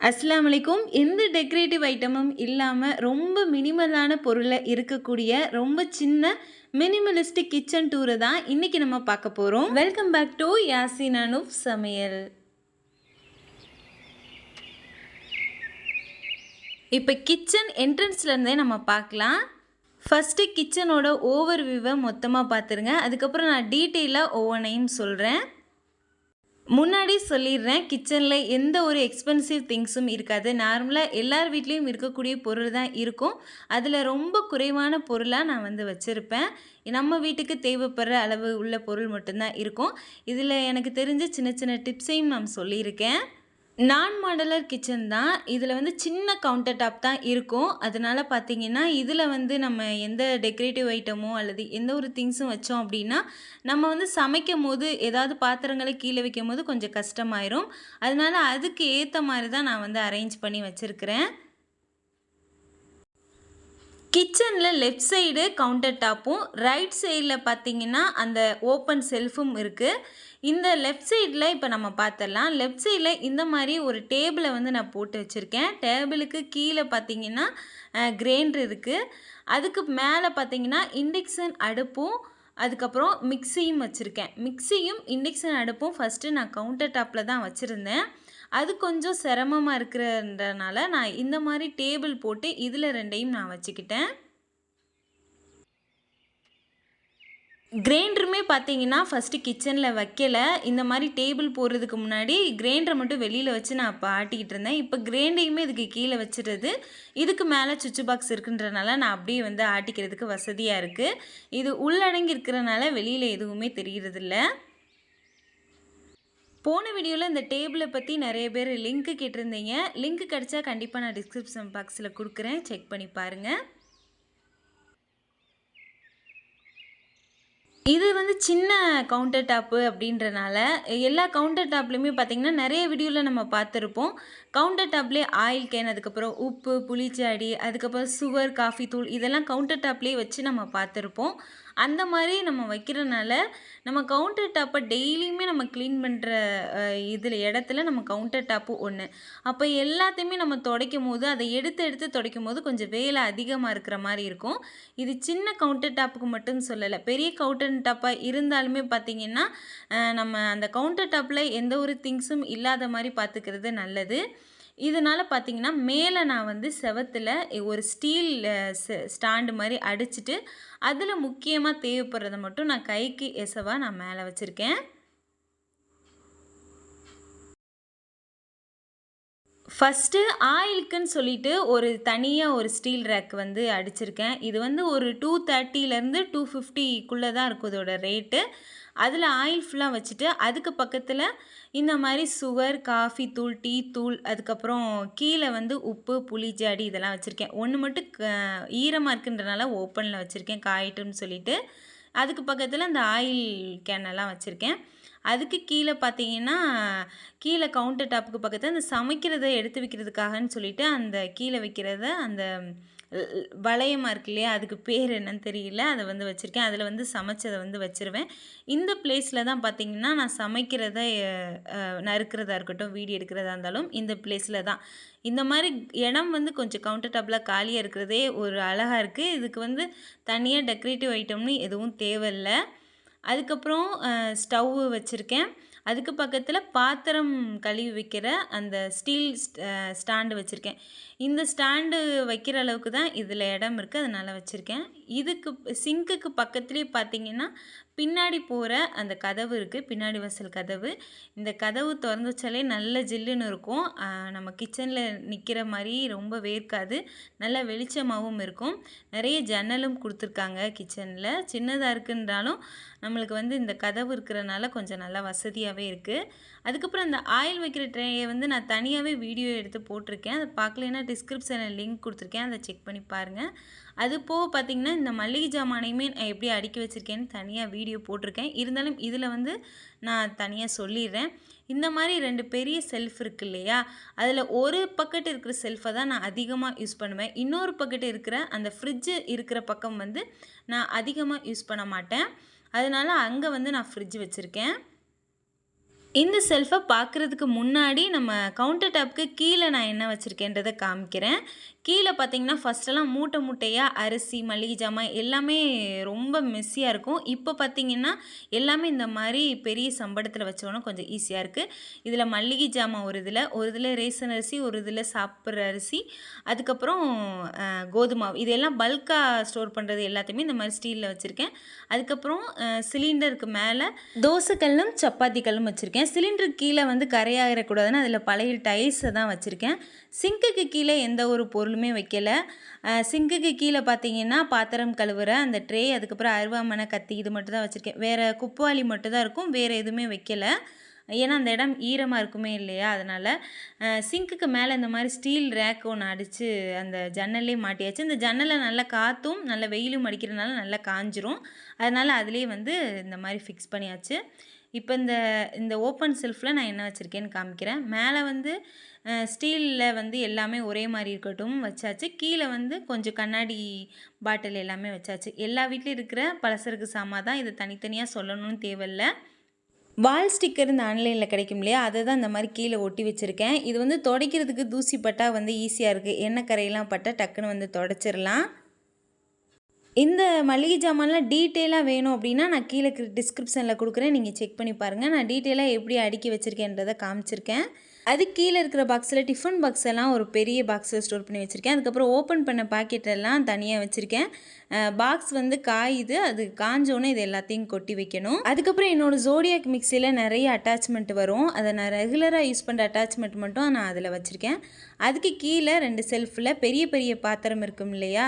அஸ்லாம் வலைக்கும் எந்த டெக்கரேட்டிவ் ஐட்டமும் இல்லாமல் ரொம்ப மினிமலான பொருளில் இருக்கக்கூடிய ரொம்ப சின்ன மினிமலிஸ்டிக் கிச்சன் டூரை தான் இன்றைக்கி நம்ம பார்க்க போகிறோம் welcome back to Yasin Anup சமையல். இப்போ கிச்சன் என்ட்ரன்ஸ்லேருந்தே நம்ம பார்க்கலாம். ஃபஸ்ட்டு கிச்சனோட ஓவர் வியூவை மொத்தமாக பார்த்துருங்க. அதுக்கப்புறம் நான் டீட்டெயிலாக ஒவ்வொன்றையும் சொல்கிறேன் முன்னாடி சொல்லிடுறேன் கிச்சனில் எந்த ஒரு எக்ஸ்பென்சிவ் திங்ஸும் இருக்காது. நார்மலாக எல்லார் வீட்லேயும் இருக்கக்கூடிய பொருள் தான் இருக்கும். அதில் ரொம்ப குறைவான பொருளாக நான் வந்து வச்சுருப்பேன். நம்ம வீட்டுக்கு தேவைப்படுற அளவு உள்ள பொருள் மட்டும்தான் இருக்கும். இதில் எனக்கு தெரிஞ்ச சின்ன சின்ன டிப்ஸையும் நான் சொல்லியிருக்கேன். நான் மாடலர் கிச்சன் தான். இதில் வந்து சின்ன கவுண்டர் டாப் தான் இருக்கும். அதனால் பார்த்தீங்கன்னா இதில் வந்து நம்ம எந்த டெக்கரேட்டிவ் ஐட்டமோ அல்லது எந்த ஒரு திங்ஸும் வச்சோம் அப்படின்னா நம்ம வந்து சமைக்கும் போது ஏதாவது பாத்திரங்களை கீழே வைக்கும் போது கொஞ்சம் கஷ்டமாயிரும். அதனால் அதுக்கு ஏற்ற மாதிரி தான் நான் வந்து அரேஞ்ச் பண்ணி வச்சுருக்கிறேன். கிச்சனில் லெஃப்ட் சைடு கவுண்டர் டாப்பும் ரைட் சைடில் பார்த்தீங்கன்னா அந்த ஓப்பன் செல்ஃபும் இருக்குது இந்த லெஃப்ட் சைடில் இப்போ நம்ம பார்த்துடலாம் லெஃப்ட் சைடில் இந்த மாதிரி ஒரு டேபிளை வந்து நான் போட்டு வச்சுருக்கேன். டேபிளுக்கு கீழே பார்த்தீங்கன்னா கிரைண்டர் இருக்குது அதுக்கு மேலே பார்த்தீங்கன்னா இண்டக்ஷன் அடுப்பும் அதுக்கப்புறம் மிக்சியும் வச்சுருக்கேன். மிக்சியும் இண்டக்ஷன் அடுப்பும் ஃபஸ்ட்டு நான் கவுண்டர் டாப்பில் தான் வச்சுருந்தேன். அது கொஞ்சம் சிரமமாக இருக்கிறன்றனால நான் இந்த மாதிரி டேபிள் போட்டு இதில் ரெண்டையும் நான் வச்சுக்கிட்டேன். கிரைண்டருமே பார்த்தீங்கன்னா ஃபஸ்ட்டு கிச்சனில் வைக்கல. இந்த மாதிரி டேபிள் போடுறதுக்கு முன்னாடி கிரைண்டரை மட்டும் வெளியில் வச்சு நான் இப்போ ஆட்டிக்கிட்டு இருந்தேன். இப்போ கிரைண்டையுமே இதுக்கு கீழே வச்சுறது இதுக்கு மேலே சுவிட்ச் பாக்ஸ் இருக்குன்றனால நான் அப்படியே வந்து ஆட்டிக்கிறதுக்கு வசதியாக இருக்குது இது உள்ளடங்கி இருக்கிறனால வெளியில் எதுவுமே தெரிகிறதில்ல போன வீடியோவில் இந்த டேபிளை பற்றி நிறைய பேர் லிங்க்கு கேட்டிருந்தீங்க. லிங்க் கிடச்சா கண்டிப்பாக நான் டிஸ்கிரிப்ஷன் பாக்ஸில் கொடுக்குறேன். செக் பண்ணி பாருங்கள் இது வந்து சின்ன கவுண்டர் டாப்பு அப்படின்றனால எல்லா கவுண்டர் டாப்லேயுமே பார்த்திங்கன்னா நிறைய வீடியோவில் நம்ம பார்த்துருப்போம் கவுண்டர் டாப்லேயே ஆயில் கேன் அதுக்கப்புறம் உப்பு புளிச்சாடி அதுக்கப்புறம் சுகர் காஃபி தூள் இதெல்லாம் கவுண்டர் டாப்லேயே வச்சு நம்ம பார்த்துருப்போம் அந்த மாதிரி நம்ம வைக்கிறனால நம்ம கவுண்டர் டாப்பை டெய்லியுமே நம்ம க்ளீன் பண்ணுற இதில் இடத்துல நம்ம கவுண்டர் டாப்பு ஒன்று அப்போ எல்லாத்தையுமே நம்ம துடைக்கும் போது அதை எடுத்து எடுத்து துடைக்கும் போது கொஞ்சம் வேலை அதிகமாக இருக்கிற மாதிரி இருக்கும். இது சின்ன கவுண்டர் டாப்புக்கு மட்டும் சொல்லலை. பெரிய கவுண்டர் டாப்பாக இருந்தாலுமே பார்த்திங்கன்னா நம்ம அந்த கவுண்டர் டாப்பில் எந்த ஒரு திங்ஸும் இல்லாத மாதிரி பார்த்துக்கிறது நல்லது. இதனால் பார்த்தீங்கன்னா மேலே நான் வந்து செவத்தில் ஒரு ஸ்டீல் ஸ்டாண்டு மாதிரி அடிச்சுட்டு அதில் முக்கியமாக தேவைப்படுறத மட்டும் நான் கைக்கு எசவாக நான் மேலே வச்சுருக்கேன். ஃபஸ்ட்டு ஆயிலுக்குன்னு சொல்லிட்டு ஒரு தனியாக ஒரு ஸ்டீல் ரேக் வந்து அடிச்சிருக்கேன். இது வந்து ஒரு டூ தேர்ட்டிலேருந்து டூ ஃபிஃப்டிக்குள்ளே தான் இருக்கும் இதோட ரேட்டு அதில் ஆயில் ஃபுல்லாக வச்சுட்டு அதுக்கு பக்கத்தில் இந்த மாதிரி சுகர் காஃபி தூள் டீ தூள் அதுக்கப்புறம் கீழே வந்து உப்பு புளி ஜாடி இதெல்லாம் வச்சுருக்கேன். ஒன்று மட்டும் ஈரமாக இருக்குன்றனால ஓப்பனில் வச்சுருக்கேன் காயிட்டுன்னு சொல்லிட்டு. அதுக்கு பக்கத்தில் அந்த ஆயில் கேனெல்லாம் வச்சுருக்கேன். அதுக்கு கீழே பார்த்தீங்கன்னா கீழே கவுண்டர் டாப்புக்கு பக்கத்தில் அந்த சமைக்கிறத எடுத்து வைக்கிறதுக்காகன்னு சொல்லிட்டு அந்த கீழே வைக்கிறத அந்த வளையமாக இருக்கு இல்லையா அதுக்கு பேர் என்னன்னு தெரியல அதை வந்து வச்சுருக்கேன். அதில் வந்து சமைச்சதை வந்து வச்சுருவேன். இந்த பிளேஸில் தான் பார்த்திங்கன்னா நான் சமைக்கிறத நறுக்கிறதா இருக்கட்டும் வீடியோ எடுக்கிறதா இருந்தாலும் இந்த பிளேஸில் தான். இந்த மாதிரி இடம் வந்து கொஞ்சம் கவுண்டர் டாப்பில் காலியாக இருக்கிறதே ஒரு அழகாக இருக்குது இதுக்கு வந்து தனியாக டெக்கரேட்டிவ் ஐட்டம்னு எதுவும் தேவையில்லை. அதுக்கப்புறம் ஸ்டவ்வு வச்சுருக்கேன். அதுக்கு பக்கத்தில் பாத்திரம் கழுவி வைக்கிற அந்த ஸ்டீல் ஸ்டாண்டு வச்சுருக்கேன். இந்த ஸ்டாண்டு வைக்கிற அளவுக்கு தான் இதில் இடம் இருக்குது அதனால் வச்சுருக்கேன். இதுக்கு சிங்க்குக்கு பக்கத்துலேயே பார்த்தீங்கன்னா பின்னாடி போகிற அந்த கதவு இருக்குது பின்னாடி வாசல் கதவு. இந்த கதவு திறந்து வச்சாலே நல்ல ஜில்லுன்னு இருக்கும். நம்ம கிச்சனில் நிற்கிற மாதிரி ரொம்ப வேர்க்காது. நல்ல வெளிச்சமாகவும் இருக்கும். நிறைய ஜன்னலும் கொடுத்துருக்காங்க கிச்சனில் சின்னதாக இருக்குன்றாலும் நம்மளுக்கு வந்து இந்த கதவு இருக்கிறனால கொஞ்சம் நல்லா வசதியாகவே இருக்குது அதுக்கப்புறம் அந்த ஆயில் வைக்கிற ட்ரேயை வந்து நான் தனியாகவே வீடியோ எடுத்து போட்டிருக்கேன். அதை பார்க்கலன்னா டிஸ்கிரிப்ஷனில் லிங்க் கொடுத்துருக்கேன். அதை செக் பண்ணி பாருங்கள் அது போக பார்த்திங்கன்னா இந்த மளிகை ஜாமானையுமே நான் எப்படி அடுக்கி வச்சுருக்கேன்னு தனியாக வீடியோ போட்டிருக்கேன். இருந்தாலும் இதில் வந்து நான் தனியாக சொல்லிடுறேன். இந்த மாதிரி ரெண்டு பெரிய செல்ஃப் இருக்கு இல்லையா? அதில் ஒரு பக்கெட் இருக்கிற செல்ஃபை தான் நான் அதிகமாக யூஸ் பண்ணுவேன். இன்னொரு பக்கெட் இருக்கிற அந்த ஃப்ரிட்ஜு இருக்கிற பக்கம் வந்து நான் அதிகமாக யூஸ் பண்ண மாட்டேன். அதனால் அங்கே வந்து நான் ஃப்ரிட்ஜ் வச்சுருக்கேன். இந்த செல்ஃபை பார்க்குறதுக்கு முன்னாடி நம்ம கவுண்டர் டாப்க்கு கீழே நான் என்ன வச்சுருக்கேன்றதை காமிக்கிறேன். கீழே பார்த்தீங்கன்னா ஃபஸ்ட்டெல்லாம் மூட்டை மூட்டையாக அரிசி மளிகை ஜாமான் எல்லாமே ரொம்ப மெஸ்ஸியாக இருக்கும். இப்போ பார்த்தீங்கன்னா எல்லாமே இந்த மாதிரி பெரிய சம்படத்தில் வச்சோன்னா கொஞ்சம் ஈஸியாக இருக்குது இதில் மல்லிகை ஜாமான் ஒரு இதில் ஒரு இதில் ரேசன் அரிசி ஒரு இதில் சாப்பிட்ற அரிசி அதுக்கப்புறம் கோதுமாவு. இதெல்லாம் பல்காக ஸ்டோர் பண்ணுறது எல்லாத்தையுமே இந்த மாதிரி ஸ்டீலில் வச்சுருக்கேன். அதுக்கப்புறம் சிலிண்டருக்கு மேலே தோசைக்கல்லும் சப்பாத்தி கல்லும் வச்சுருக்கேன். சிலிண்டருக்கு கீழே வந்து கரையாகிறக்கூடாதுன்னு அதில் பழைய டைல்ஸை தான் வச்சுருக்கேன். சிங்க்குக்கு கீழே எந்த ஒரு பொருள் பொருளுமே வைக்கலை. சிங்குக்கு கீழே பார்த்தீங்கன்னா பாத்திரம் கழுவுற அந்த ட்ரே அதுக்கப்புறம் அருவாமனை கத்தி இது மட்டும் தான் வச்சுருக்கேன். வேறு குப்பவாளி மட்டும் தான் இருக்கும் வேறு எதுவுமே வைக்கலை. ஏன்னா அந்த இடம் ஈரமாக இருக்குமே இல்லையா? அதனால் சிங்க்குக்கு மேலே இந்த மாதிரி ஸ்டீல் ரேக் ஒன்று அடித்து அந்த ஜன்னல்லே மாட்டியாச்சு. இந்த ஜன்னலில் நல்லா காற்றும் நல்ல வெயிலும் அடிக்கிறதுனால நல்லா காஞ்சிரும். அதனால் அதுலேயே வந்து இந்த மாதிரி ஃபிக்ஸ் பண்ணியாச்சு. இப்போ இந்த இந்த ஓப்பன் செல்ஃபில் நான் என்ன வச்சுருக்கேன்னு காமிக்கிறேன். மேலே வந்து ஸ்டீலில் வந்து எல்லாமே ஒரே மாதிரி இருக்கட்டும் வச்சாச்சு. கீழே வந்து கொஞ்சம் கண்ணாடி பாட்டில் எல்லாமே வச்சாச்சு. எல்லா வீட்லேயும் இருக்கிற பலசருக்கு சாமான் தான் இதை தனித்தனியாக சொல்லணும்னு தேவையில்லை வால் ஸ்டிக்கர் இந்த ஆன்லைனில் கிடைக்கும் இல்லையா? அதை தான் இந்த மாதிரி கீழே ஒட்டி வச்சுருக்கேன். இது வந்து துடைக்கிறதுக்கு தூசி பட்டா வந்து ஈஸியாக இருக்குது எண்ணெய் கரையெல்லாம் பட்டால் டக்குன்னு வந்து தொடச்சிடலாம் இந்த மளிகை ஜாமான்லாம் டீட்டெயிலாக வேணும் அப்படின்னா நான் கீழே டிஸ்கிரிப்ஷனில் கொடுக்குறேன். நீங்கள் செக் பண்ணி பாருங்கள் நான் டீட்டெயிலாக எப்படி அடுக்கி வச்சுருக்கேன்றதை காமிச்சிருக்கேன். அது கீழே இருக்கிற பாக்ஸில் டிஃபன் பாக்ஸ் எல்லாம் ஒரு பெரிய பாக்ஸில் ஸ்டோர் பண்ணி வச்சுருக்கேன். அதுக்கப்புறம் ஓப்பன் பண்ண பாக்கெட் எல்லாம் தனியாக வச்சுருக்கேன். பாக்ஸ் வந்து காயுது. அது காஞ்சோன்னே இது எல்லாத்தையும் கொட்டி வைக்கணும். அதுக்கப்புறம் என்னோடய ஜோடியாக் மிக்சியில் நிறைய அட்டாச்மெண்ட் வரும். அதை நான் ரெகுலராக யூஸ் பண்ணுற அட்டாச்மெண்ட் மட்டும் நான் அதில் வச்சுருக்கேன். அதுக்கு கீழே ரெண்டு செல்ஃபில் பெரிய பெரிய பாத்திரம் இருக்கும் இல்லையா?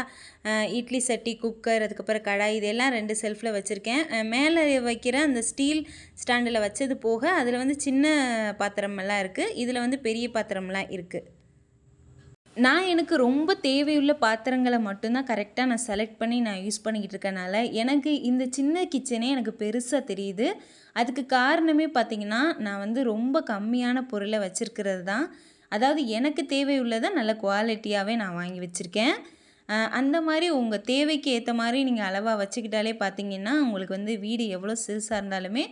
இட்லி சட்டி குக்கர் அதுக்கப்புறம் கடாய் இதெல்லாம் ரெண்டு செல்ஃபில் வச்சுருக்கேன். மேலே வைக்கிற அந்த ஸ்டீல் ஸ்டாண்டில் வச்சது போக அதில் வந்து சின்ன பாத்திரமெல்லாம் இருக்குது இது இதில் வந்து பெரிய பாத்திரம்லாம் இருக்குது நான் எனக்கு ரொம்ப தேவையுள்ள பாத்திரங்களை மட்டும்தான் கரெக்டாக நான் செலக்ட் பண்ணி நான் யூஸ் பண்ணிக்கிட்டு இருக்கனால எனக்கு இந்த சின்ன கிச்சனே எனக்கு பெருசாக தெரியுது. அதுக்கு காரணமே பார்த்திங்கன்னா நான் வந்து ரொம்ப கம்மியான பொருளை வச்சுருக்கிறது தான். அதாவது எனக்கு தேவையுள்ளதை நல்ல குவாலிட்டியாகவே நான் வாங்கி வச்சுருக்கேன். அந்த மாதிரி உங்கள் தேவைக்கு ஏற்ற மாதிரி நீங்கள் அளவாக வச்சுக்கிட்டாலே பார்த்தீங்கன்னா உங்களுக்கு வந்து வீடு எவ்வளோ சிறுசாக இருந்தாலுமே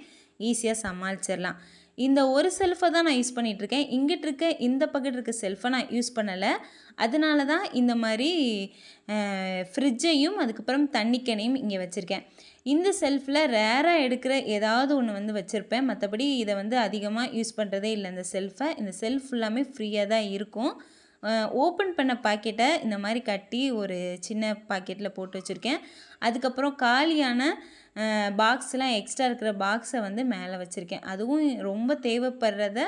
ஈஸியாக சமாளிச்சிடலாம் இந்த ஒரு செல்ஃபை தான் நான் யூஸ் பண்ணிகிட்ருக்கேன் இங்கிட்டு இருக்க இந்த பக்கத்து இருக்க செல்ஃபை நான் யூஸ் பண்ணலை. அதனால தான் இந்த மாதிரி ஃப்ரிட்ஜையும் அதுக்கப்புறம் தண்ணிக்கனையும் இங்கே வச்சுருக்கேன். இந்த செல்ஃபில் ரேராக எடுக்கிற ஏதாவது ஒன்று வந்து வச்சுருப்பேன். மற்றபடி இதை வந்து அதிகமாக யூஸ் பண்ணுறதே இல்லை. இந்த செல்ஃபை இந்த செல்ஃப் ஃபுல்லாமே ஃப்ரீயாக தான் இருக்கும். ஓப்பன் பண்ண பாக்கெட்டை இந்த மாதிரி கட்டி ஒரு சின்ன பாக்கெட்டில் போட்டு வச்சுருக்கேன். அதுக்கப்புறம் காலியான பாக்ஸ்லாம் எக்ஸ்ட்ரா இருக்கிற பாக்ஸை வந்து மேலே வச்சுருக்கேன். அதுவும் ரொம்ப தேவைப்படுறத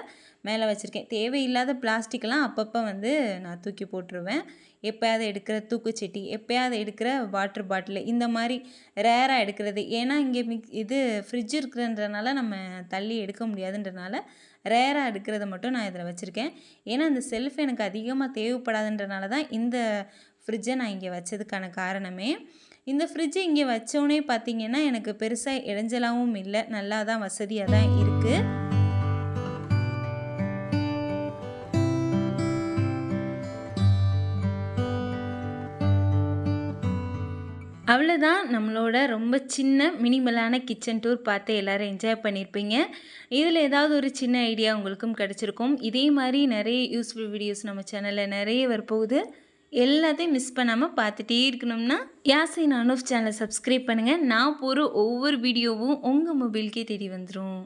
மேலே வச்சுருக்கேன். தேவையில்லாத பிளாஸ்டிக்லாம் அப்பப்போ வந்து நான் தூக்கி போட்டுருவேன். எப்போயாவது எடுக்கிற தூக்குச்சட்டி எப்போயாவது எடுக்கிற வாட்டர் பாட்டில் இந்த மாதிரி ரேராக எடுக்கிறது. ஏன்னா இங்கே மிக் இது ஃப்ரிட்ஜ் இருக்கிறன்றனால நம்ம தள்ளி எடுக்க முடியாதுன்றனால ரேராக எடுக்கிறத மட்டும் நான் இதில் வச்சுருக்கேன். ஏன்னா அந்த செல்ஃப் எனக்கு அதிகமாக தேவைப்படாதுன்றனால தான் இந்த ஃப்ரிட்ஜை நான் இங்கே வச்சதுக்கான காரணமே. இந்த ஃப்ரிட்ஜை இங்கே வச்சோடனே பார்த்தீங்கன்னா எனக்கு பெருசாக இடைஞ்சலாகவும் இல்லை. நல்லா தான் வசதியாக தான் இருக்குது அவ்வளோதான் நம்மளோட ரொம்ப சின்ன மினிமலான கிச்சன் டூர் பார்த்து எல்லோரும் என்ஜாய் பண்ணியிருப்பீங்க இதில் ஏதாவது ஒரு சின்ன ஐடியா உங்களுக்கும் கிடச்சிருக்கும். இதே மாதிரி நிறைய யூஸ்ஃபுல் வீடியோஸ் நம்ம சேனலில் நிறைய வரப்போகுது. எல்லாத்தையும் மிஸ் பண்ணாமல் பார்த்துட்டே இருக்கணும்னா யாசை நானூஃப் சேனலை சப்ஸ்கிரைப் பண்ணுங்கள் நான் போகிற ஒவ்வொரு வீடியோவும் உங்கள் மொபைலுக்கே தேடி வந்துடும்